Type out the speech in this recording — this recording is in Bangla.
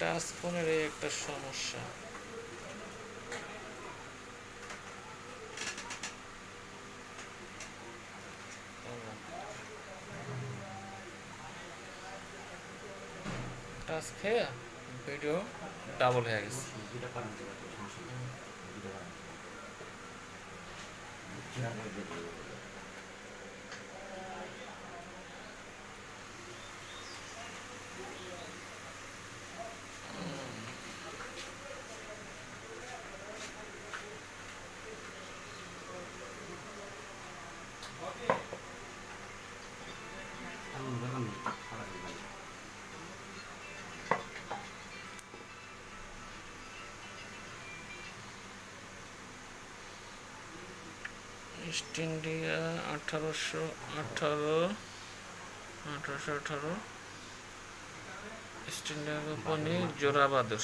টাচ ফোনের এই একটা সমস্যা। টাচ খেয়ে ভিডিও ডাবল হয়ে গেছে। সমস্যা। ইস্ট ইন্ডিয়া আঠারোশো আঠারো আঠারোশো আঠারো। East India Company জোরাবাদুর।